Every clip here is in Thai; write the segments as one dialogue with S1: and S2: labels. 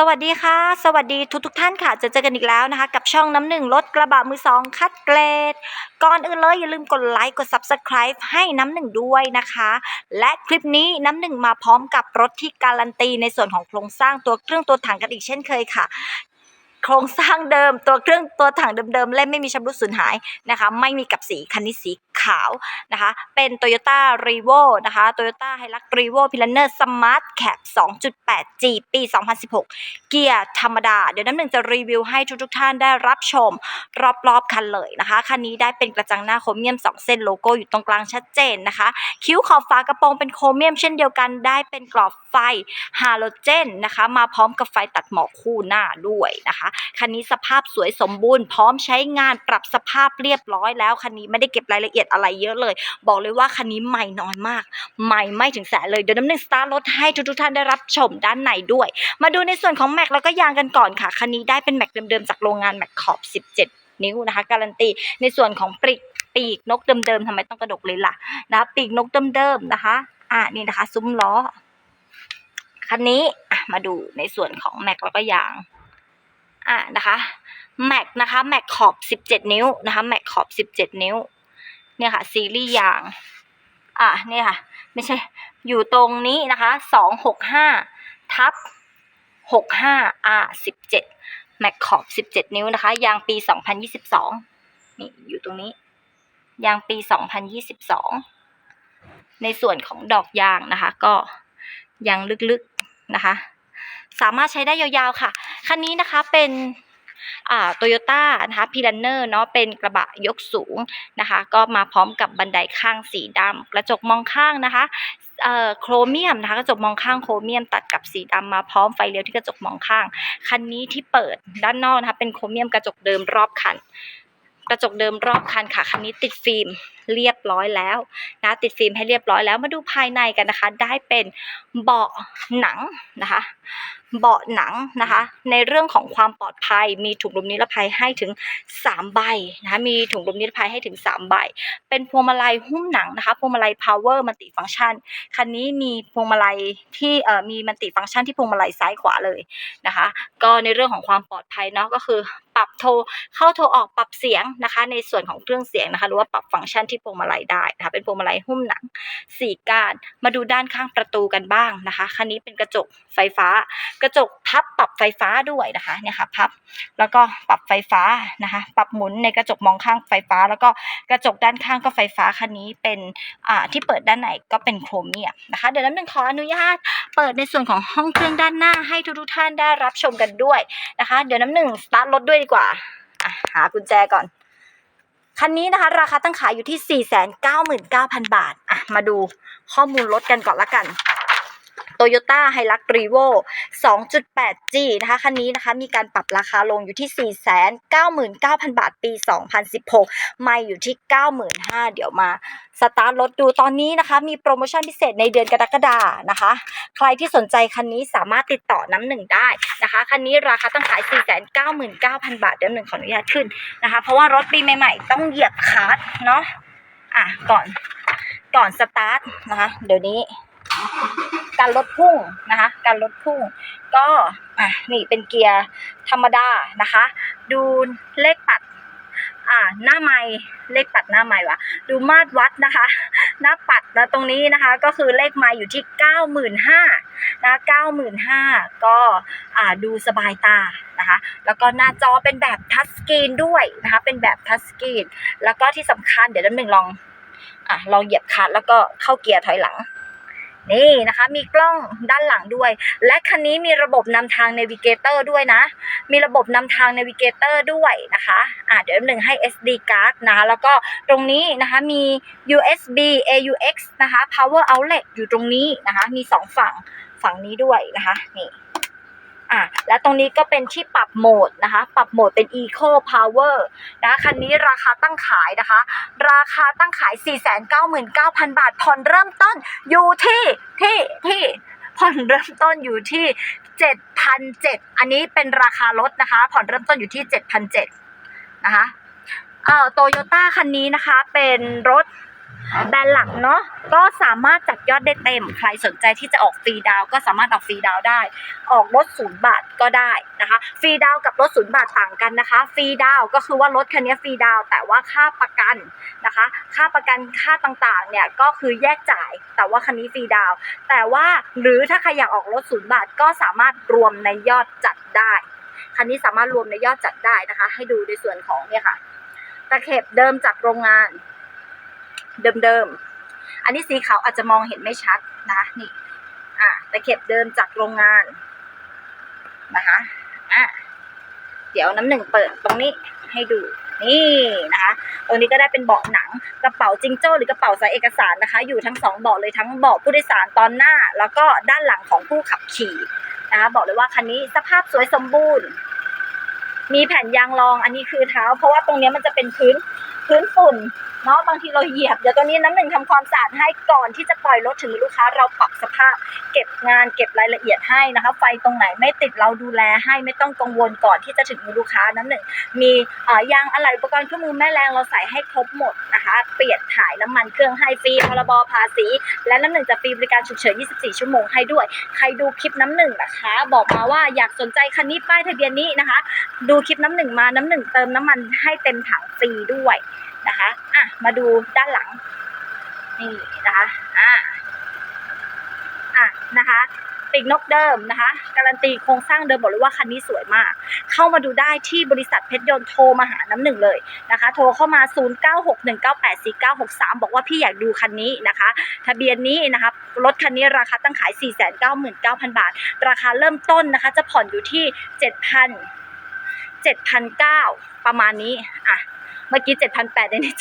S1: สวัสดีค่ะ สวัสดีทุกทุกท่านค่ะ จะเจอกันอีกแล้วนะคะ กับช่องน้ำหนึ่งรถกระบะมือสองคัดเกรด ก่อนอื่นเลยอย่าลืมกดไลค์กด Subscribe ให้น้ำหนึ่งด้วยนะคะ และคลิปนี้น้ำหนึ่งมาพร้อมกับรถที่การันตีในส่วนของโครงสร้างตัวเครื่องตัวถังกันอีกเช่นเคยค่ะโครงสร้างเดิมตัวเครื่องตัวถังเดิมๆและไม่มีชำรุดสูญหายนะคะ ไม่มีกับสีคันนี้สี ขาวนะคะ เป็น Toyota r e v o นะคะ Toyota Hilux r e v o p i l a n e r Smart Cap 2.8G ปี 2016 เกียร์ธรรมดา เดี๋ยวน้ำหนึ่งจะรีวิวให้ทุกๆท่านได้รับชม รอบๆคันเลยนะคะ คันนี้ได้เป็นกระจังหน้าโครเมียม 2 เส้นโลโก้อยู่ตรงกลางชัดเจนนะคะ คิ้วขอบฝากระโปรงเป็นโครเมียมเช่นเดียวกันได้เป็นกรอบไฟฮาโลเจนนะคะมาพร้อมกับไฟตัดหมอกคู่หน้าด้วยนะคะคันนี้สภาพสวยสมบูรณ์พร้อมใช้งานปรับสภาพเรียบร้อยแล้วคันนี้ไม่ได้เก็บรายละเอียดอะไรเยอะเลย บอกเลยว่าคันนี้ใหม่น้อยมาก ใหม่ไม่ถึงแสนเลยเดี๋ยวน้ำหนึ่งสตาร์ทรถให้ทุกๆท่านได้รับชมด้านในด้วย มาดูในส่วนของแม็กแล้วก็ยางกันก่อนค่ะคันนี้ได้เป็นแม็กเดิมๆจากโรงงานแม็กขอบ 17 นิ้วนะคะ การันตีในส่วนของปริกปีกนกเดิมๆทำไมต้องกระดกเลยล่ะนะปีกนกเดิมๆนะคะอ่านี่นะคะ ซุ้มล้อคันนี้มาดูในส่วนของแม็กแล้วก็ยางอะนะคะแม็กนะคะแม็กขอบ 17 นิ้วนะคะแม็กขอบ 17 นิ้ว เนี่ยค่ะ ซีรีส์ยาง อะเนี่ยค่ะ ไม่ใช่ อยู่ตรงนี้นะคะ265ทับ65 R 17แม็กขอบ17นิ้วนะคะ ยางปี2022นี่อยู่ตรงนี้ ยางปี2022ในส่วนของดอกยางนะคะ ก็ยางลึกๆนะคะ สามารถใช้ได้ยาวๆค่ะ คันนี้นะคะเป็น โตโยต้านะคะพีลันเนอร์เนาะเป็นกระบะยกสูงนะคะ ก็มาพร้อมกับบันไดข้างสีดำกระจกมองข้างนะคะเอ่อโครเมียมนะคะกระจกมองข้างโครเมียมตัดกับสีดำมาพร้อมไฟเลี้ยวที่กระจกมองข้าง คันนี้ที่เปิดด้านนอกนะคะเป็นโครเมียมกระจกเดิมรอบคัน กระจกเดิมรอบคันค่ะ คันนี้ติดฟิล์ม เรียบร้อยแล้วนะติดฟิล์มให้เรียบร้อยแล้วมาดูภายในกันนะคะ ได้เป็นเบาะหนังนะคะ เบาะหนังนะคะ ในเรื่องของความปลอดภัย มีถุงลมนิรภัยให้ถึง 3 ใบนะคะมีถุงลมนิรภัยให้ถึง 3 ใบ เป็นพวงมาลัยหุ้มหนังนะคะพวงมาลัย power มัลติฟังชัน คันนี้มีพวงมาลัยที่เอ่อมีมัลติฟังชันที่พวงมาลัยซ้ายขวาเลยนะคะ ก็ในเรื่องของความปลอดภัยเนาะก็คือปรับโทรเข้าโทรออกปรับเสียงนะคะ ในส่วนของเครื่องเสียงนะคะ หรือว่าปรับฟังก์ชันที่พวงมาลัยได้นะคะเป็นพวงมาลัยหุ้มหนังสี่ก้าน มาดูด้านข้างประตูกันบ้างนะคะ คันนี้เป็นกระจกไฟฟ้า กระจกพับปรับไฟฟ้าด้วยนะคะเนี่ยค่ะพับแล้วก็ปรับไฟฟ้านะคะ ปรับหมุนในกระจกมองข้างไฟฟ้า แล้วก็กระจกด้านข้างก็ไฟฟ้าคันนี้เป็นอ่าที่เปิดด้านในก็เป็นโครเมียมนะคะเดี๋ยวน้ำหนึ่งขออนุญาตเปิดในส่วนของห้องเครื่องด้านหน้าให้ทุกๆท่านได้รับชมกันด้วยนะคะ เดี๋ยวน้ำหนึ่งสตาร์ทรถด้วยดีกว่าหากุญแจก่อน คันนี้นะคะ ราคาตั้งขายอยู่ที่ 499,000 บาท อะ มาดูข้อมูลรถกันก่อนละกัน Toyota Hilux Revo 2.8G นะคะคันนี้นะคะมีการปรับราคาลงอยู่ที่ 499,000 บาทปี 2016 ไม่อยู่ที่ 95,000 เดี๋ยวมา สตาร์ทรถดูตอนนี้นะคะ มีโปรโมชั่นพิเศษในเดือนกรกฎานะคะ ใครที่สนใจคันนี้สามารถติดต่อน้ำหนึ่งได้นะคะ คันนี้ราคาตั้งขาย 499,000 บาทเดี๋ยวหนึ่งขออนุญาตขึ้นนะคะ เพราะว่ารถปีใหม่ๆ ต้องเหยียบคลัตช์เนาะอะก่อนก่อนสตาร์ทนะคะ เดี๋ยวนี้ การลดพุ่งนะคะ การลดพุ่ง ก็อะนี่เป็นเกียร์ธรรมดานะคะ ดูเลขปัดอ่าหน้าไม้เลขปัดหน้าไม้วะดูมาตรวัดนะคะ หน้าปัดนะตรงนี้นะคะ ก็คือเลขไม้อยู่ที่เก้าหมื่นห้านะเก้าหมื่นห้าก็อ่าดูสบายตานะคะ แล้วก็หน้าจอเป็นแบบทัชสกรีนด้วยนะคะ เป็นแบบทัชสกรีน แล้วก็ที่สำคัญเดี๋ยวน้ำหนึ่งลองอะลองเหยียบคลัตช์แล้วก็เข้าเกียร์ถอยหลัง นี่นะคะ มีกล้องด้านหลังด้วย และคันนี้มีระบบนำทางเนวิเกเตอร์ด้วยนะ มีระบบนำทางเนวิเกเตอร์ด้วยนะคะอ่าเดี๋ยวหนึ่งให้ SD card นะคะแล้วก็ตรงนี้นะคะมี USB AUX นะคะ Power Outlet อยู่ตรงนี้นะคะ มีสองฝั่งฝั่งนี้ด้วยนะคะนี่ อะและตรงนี้ก็เป็นที่ปรับโหมดนะคะ ปรับโหมดเป็น Eco Power นะคะคันนี้ราคาตั้งขายนะคะ ราคาตั้งขาย 499,000 บาท ผ่อนเริ่มต้นอยู่ที่ที่ที่ผ่อนเริ่มต้นอยู่ที่ 7,700 อันนี้เป็นราคารถนะคะ ผ่อนเริ่มต้นอยู่ที่ 7,700 นะคะเอ่อโตโยต้าคันนี้นะคะเป็นรถ แบรนด์หลักเนาะก็สามารถจัดยอดได้เต็ม ใครสนใจที่จะออกฟรีดาวก็สามารถออกฟรีดาวได้ ออกรถศูนย์บาทก็ได้นะคะฟรีดาวกับรถศูนย์บาทต่างกันนะคะฟรีดาวก็คือว่ารถคันนี้ฟรีดาวแต่ว่าค่าประกันนะคะ ค่าประกันค่าต่างๆเนี่ยก็คือแยกจ่ายแต่ว่าคันนี้ฟรีดาวแต่ว่าหรือถ้าใครอยากออกรถศูนย์บาทก็สามารถรวมในยอดจัดได้คันนี้สามารถรวมในยอดจัดได้นะคะ ให้ดูในส่วนของเนี่ยค่ะตะเข็บเดิมจากโรงงาน เดิมๆ อันนี้สีขาวอาจจะมองเห็นไม่ชัดนะนี่อะตะเข็บเดิมจากโรงงานนะคะอะเดี๋ยวน้ำหนึ่งเปิดตรงนี้ให้ดูนี่นะคะตรงนี้ก็ได้เป็นเบาะหนังกระเป๋าจิงโจ้หรือกระเป๋าใส่เอกสารนะคะ อยู่ทั้งสองเบาะเลยทั้งเบาะผู้โดยสารตอนหน้า แล้วก็ด้านหลังของผู้ขับขี่นะคะบอกเลยว่าคันนี้สภาพสวยสมบูรณ์ มีแผ่นยางรองอันนี้คือเท้า เพราะว่าตรงนี้มันจะเป็นพื้นพื้นฝุ่นเนาะบางทีเราเหยียบเดี๋ยวตรงนี้น้ำหนึ่งทำความสะอาดให้ก่อนที่จะปล่อยรถถึงลูกค้า เราปรับสภาพ เก็บงานเก็บรายละเอียดให้นะคะ ไฟตรงไหนไม่ติดเราดูแลให้ไม่ต้องกังวลก่อนที่จะถึงลูกค้าน้ำหนึ่งมีอ่อยางอะไหล่อุปกรณ์เครื่องมือแม่แรงเราใส่ให้ครบหมดนะคะ เปลี่ยนถ่ายน้ำมันเครื่องให้ฟรีพรบภาษี และน้ำหนึ่งจะฟรีบริการฉุกเฉิน 24 ชั่วโมงให้ด้วย ใครดูคลิปน้ำหนึ่งนะคะ บอกมาว่าอยากสนใจคันนี้ป้ายทะเบียนนี้นะคะ ดูคลิปน้ำหนึ่งมาน้ำหนึ่งเติมน้ำมันให้เต็มถังฟรีด้วยนะคะอะมาดูด้านหลัง นี่นะคะอะอะนะคะปีกนกเดิมนะคะ การันตีโครงสร้างเดิมบอกเลยว่าคันนี้สวยมาก เข้ามาดูได้ที่บริษัทเพชรยนต์โทรมาหาน้ำหนึ่งเลยนะคะ โทรเข้ามา 0961984963 บอกว่าพี่อยากดูคันนี้นะคะ ทะเบียนนี้นะคะรถคันนี้ราคาตั้งขาย 499,000 บาท ราคาเริ่มต้นนะคะ จะผ่อนอยู่ที่ 7,000 7,009ประมาณนี้อะเมื่อกี้7,008ในนี้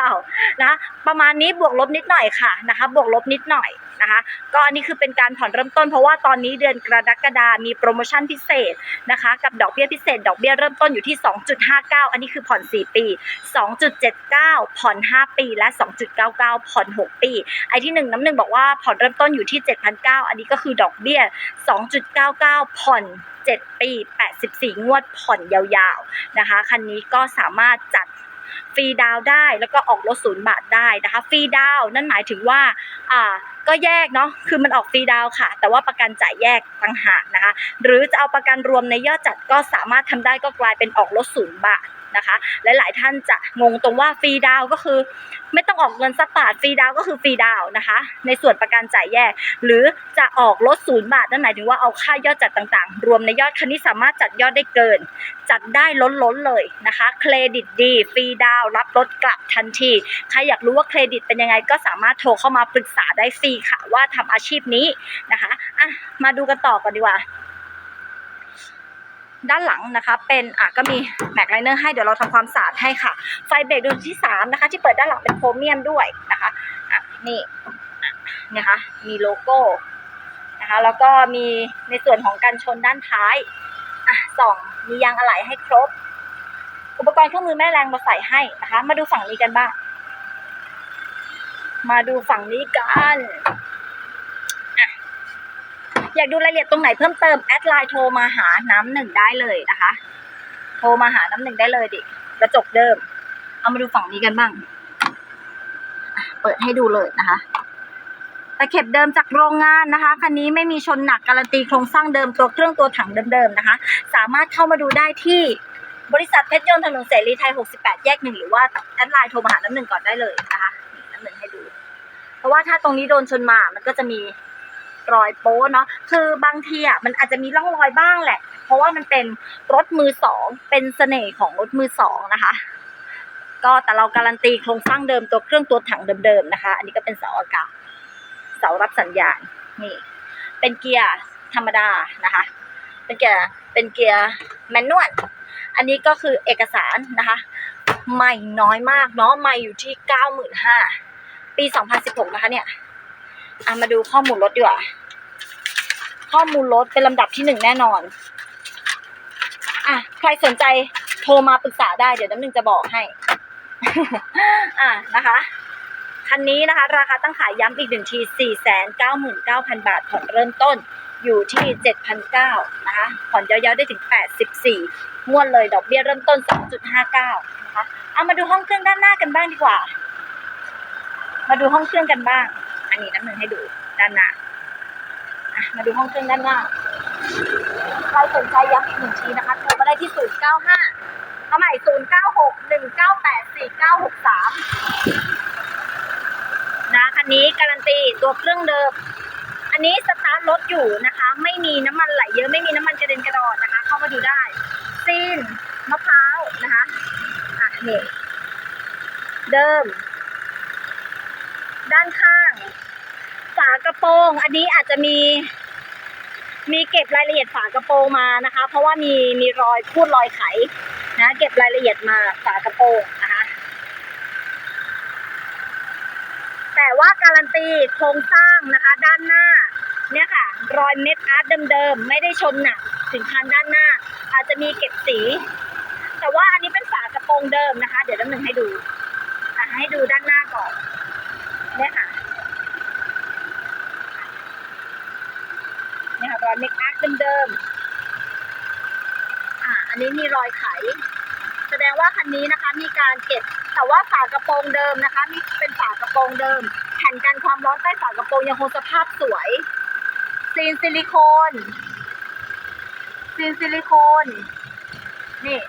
S1: 7,009นะประมาณนี้บวกลบนิดหน่อยค่ะนะคะ บวกลบนิดหน่อย นะคะ ก็อันนี้คือเป็นการผ่อนเริ่มต้นเพราะว่าตอนนี้เดือนกรกฎามีโปรโมชั่นพิเศษนะคะ กับดอกเบี้ยพิเศษ ดอกเบี้ยเริ่มต้นอยู่ที่ 2.59 อันนี้คือผ่อน 4 ปี 2.79 ผ่อน 5 ปี และ 2.99 ผ่อน 6 ปี ไอ้ที่หนึ่งน้ำหนึ่งบอกว่าผ่อนเริ่มต้นอยู่ที่ 7,900 อันนี้ก็คือดอกเบี้ย 2.99 ผ่อน 7 ปี 84 งวดผ่อนยาวๆนะคะ คันนี้ก็สามารถจัด ฟรีดาวได้แล้วก็ออกรถศูนย์บาทได้นะคะฟรีดาวนั่นหมายถึงว่าอ่าก็แยกเนาะคือมันออกฟรีดาวค่ะ แต่ว่าประกันจ่ายแยกต่างหากนะคะ หรือจะเอาประกันรวมในยอดจัดก็สามารถทำได้ก็กลายเป็นออกรถศูนย์บาท นะคะ หลายท่านจะงงตรงว่าฟรีดาวก็คือ ไม่ต้องออกเงินสักบาทฟรีดาวก็คือฟรีดาวนะคะ ในส่วนประกันจ่ายแยก หรือจะออกรถศูนย์บาทนั่นหมายถึงว่าเอาค่ายอดจัดต่างๆ รวมในยอดคันนี้สามารถจัดยอดได้เกิน จัดได้ล้นๆเลยนะคะ เครดิตดีฟรีดาวรับรถกลับทันที ใครอยากรู้ว่าเครดิตเป็นยังไงก็สามารถโทรเข้ามาปรึกษาได้ฟรีค่ะว่าทำอาชีพนี้นะคะอะมาดูกันต่อก่อนดีกว่า ด้านหลังนะคะเป็นอะก็มีแม็กไลเนอร์ให้เดี๋ยวเราทำความสะอาดให้ค่ะ ไฟเบรกดวงที่สามนะคะที่เปิดด้านหลังเป็นโครเมียมด้วยนะคะอะนี่อะนะคะมีโลโก้นะคะแล้วก็มีในส่วนของการชนด้านท้ายอะสองมียางอะไหล่ให้ครบ อุปกรณ์เครื่องมือแม่แรงมาใส่ให้นะคะ มาดูฝั่งนี้กันบ้าง มาดูฝั่งนี้กัน อยากดูรายละเอียดตรงไหนเพิ่มเติมแอดไลน์โทรมาหาน้ำหนึ่งได้เลยนะคะ โทรมาหาน้ำหนึ่งได้เลยดิกระจกเดิม เอามาดูฝั่งนี้กันบ้าง เปิดให้ดูเลยนะคะตะเข็บเดิมจากโรงงานนะคะคันนี้ไม่มีชนหนักการันตีโครงสร้างเดิมตัวเครื่องตัวถังเดิมๆนะคะ สามารถเข้ามาดูได้ที่บริษัทเพชรยนต์ถนนเสรีไทย 68 แยกหนึ่งหรือว่าแอดไลน์โทรมาหาน้ำหนึ่งก่อนได้เลยนะคะน้ำหนึ่งให้ดู เพราะว่าถ้าตรงนี้โดนชนมามันก็จะมี รอยโป้เนาะคือบางทีอะมันอาจจะมีร่องรอยบ้างแหละ เพราะว่ามันเป็นรถมือสองเป็นเสน่ห์ของรถมือสองนะคะ ก็แต่เราการันตีโครงสร้างเดิมตัวเครื่องตัวถังเดิมๆนะคะ อันนี้ก็เป็นเสาอากาศเสารับสัญญาณนี่เป็นเกียร์ธรรมดานะคะ เป็นเกียร์เป็นเกียร์แมนนวลอันนี้ก็คือเอกสารนะคะใหม่น้อยมากเนาะใหม่อยู่ที่เก้าหมื่นห้าปีสองพันสิบหกนะคะเนี่ย อะมาดูข้อมูลรถดีกว่า ข้อมูลรถเป็นลำดับที่หนึ่งแน่นอน อะ ใครสนใจโทรมาปรึกษาได้ เดี๋ยวน้ำหนึ่งจะบอกให้ อะนะคะ คันนี้นะคะ ราคาตั้งขายย้ำอีกหนึ่งที499,000บาทผ่อนเริ่มต้นอยู่ที่7,900นะคะ ผ่อนยาวๆได้ถึง84งวดเลย ดอกเบี้ยเริ่มต้น2.59นะคะ เอามาดูห้องเครื่องด้านหน้ากันบ้างดีกว่า มาดูห้องเครื่องกันบ้าง อันนี้น้ำหนึ่งให้ดูด้านหน้ามาดูห้องเครื่องด้านหน้าใครสนใจย้ำอีกหนึ่งทีนะคะโทรมาได้ที่ 0 9 5เอาใหม่0 9 6 1 9 8 4 9 6 3 นะคันนี้การันตีตัวเครื่องเดิม อันนี้สตาร์ทรถอยู่นะคะ ไม่มีน้ำมันไหลเยอะไม่มีน้ำมันกระเด็นกระดอนนะคะ เข้ามาดูได้ซีนมะพร้าวนะคะอะนี่เดิม ด้านข้างากระโปรง อันนี้อาจจะมี มีเก็บรายละเอียดฝากระโปรงมานะคะ เพราะว่ามีมีรอยพูดรอยไขนะเก็บรายละเอียดมาฝากระโปรงนะคะแต่ว่าการันตีโครงสร้างนะคะ ด้านหน้า เนี่ยค่ะ รอยเม็ดอาร์ตเดิมๆไม่ได้ชนหนักถึงคันด้านหน้า อาจจะมีเก็บสี แต่ว่าอันนี้เป็นฝากระโปรงเดิมนะคะ เดี๋ยวน้ำหนึ่งให้ดูอะให้ดูด้านหน้าก่อนเนี่ยค่ะ เนี่ยค่ะ รอยเมคอัพเดิมๆอ่า อันนี้มีรอยไข แสดงว่าคันนี้นะคะ มีการเก็บ แต่ว่าฝากระโปรงเดิมนะคะ มีเป็นฝากระโปรงเดิม แผ่นกันความร้อนใต้ฝากระโปรงยังคงสภาพสวย ซีนซิลิโคนซีนซิลิโคนนี่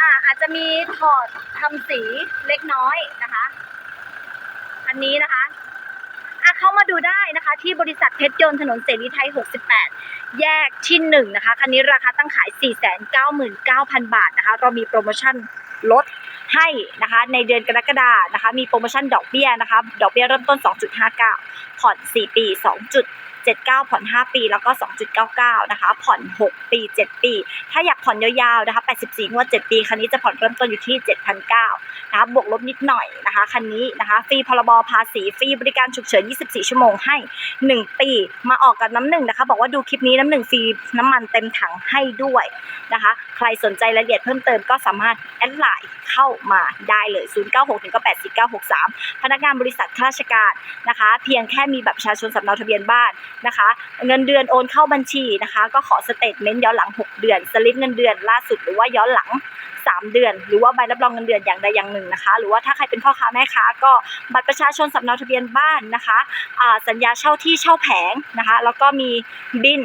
S1: อ่าอาจจะมีถอดทำสีเล็กน้อยนะคะ อันนี้นะคะอะ เข้ามาดูได้นะคะ ที่บริษัทเพชรยนต์ถนนเสรีไทย 68 แยกที่หนึ่งนะคะ คันนี้ราคาตั้งขาย 499,000 บาทนะคะ เรามีโปรโมชั่นลดให้นะคะ ในเดือนกรกฎานะคะ มีโปรโมชั่นดอกเบี้ยนะคะ ดอกเบี้ยเริ่มต้น 2.59 ผ่อน 4 ปี 2.79 ผ่อน 5 ปี แล้วก็ 2.99 นะคะ ผ่อน 6 ปี 7 ปี ถ้าอยากผ่อนยาวๆนะคะ 84 งวด 7 ปี คันนี้จะผ่อนเริ่มต้นอยู่ที่ 7,900นะคะ บวกลบนิดหน่อยนะคะ คันนี้นะคะ ฟรีพรบภาษี ฟรีบริการฉุกเฉิน 24 ชั่วโมงให้ 1 ปี มาออกกับน้ำหนึ่งนะคะ บอกว่าดูคลิปนี้น้ำหนึ่งฟรีน้ำมันเต็มถังให้ด้วยนะคะ ใครสนใจรายละเอียดเพิ่มเติมก็สามารถแอดไลน์เข้ามาได้เลย 0961984963 พนักงานบริษัทข้าราชการนะคะ เพียงแค่มีแบัตรประชาชนสำเนาทะเบียนบ้าน นะคะ เงินเดือนโอนเข้าบัญชีนะคะ ก็ขอสเตทเมนต์ย้อนหลัง 6 เดือน สลิปเงินเดือนล่าสุดหรือว่าย้อนหลัง 3 เดือน หรือว่าใบรับรองเงินเดือนอย่างใดอย่างหนึ่งนะคะ หรือว่าถ้าใครเป็นพ่อค้าแม่ค้าก็บัตรประชาชนสำเนาทะเบียนบ้านนะคะอ่าสัญญาเช่าที่เช่าแผงนะคะ แล้วก็มีบิน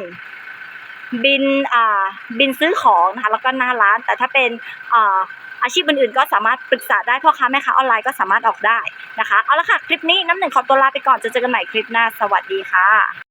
S1: บินอ่าบินซื้อของนะคะแล้วก็หน้าร้าน แต่ถ้าเป็นอ่าอาชีพอื่นๆก็สามารถปรึกษาได้พ่อค้าแม่ค้าออนไลน์ก็สามารถออกได้นะคะ เอาละค่ะ คลิปนี้น้ำหนึ่งขอตัวลาไปก่อนจะเจอกันใหม่คลิปหน้า สวัสดีค่ะ